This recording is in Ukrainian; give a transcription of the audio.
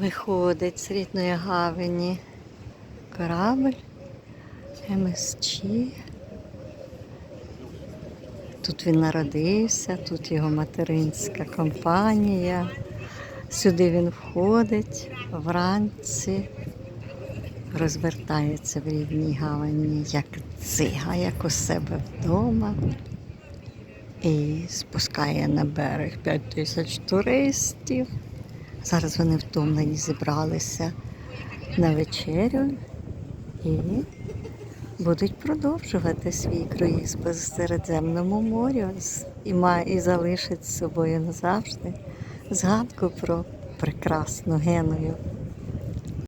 Виходить з рідної гавані корабль МСЧ. Тут він народився, тут його материнська компанія. Сюди він входить вранці, розвертається в рідній гавані, як цига, як у себе вдома. І спускає на берег 5 тисяч туристів. Зараз вони втомлені зібралися на вечерю і будуть продовжувати свій круїз по Середземному морю і, і залишить з собою назавжди згадку про прекрасну Геную.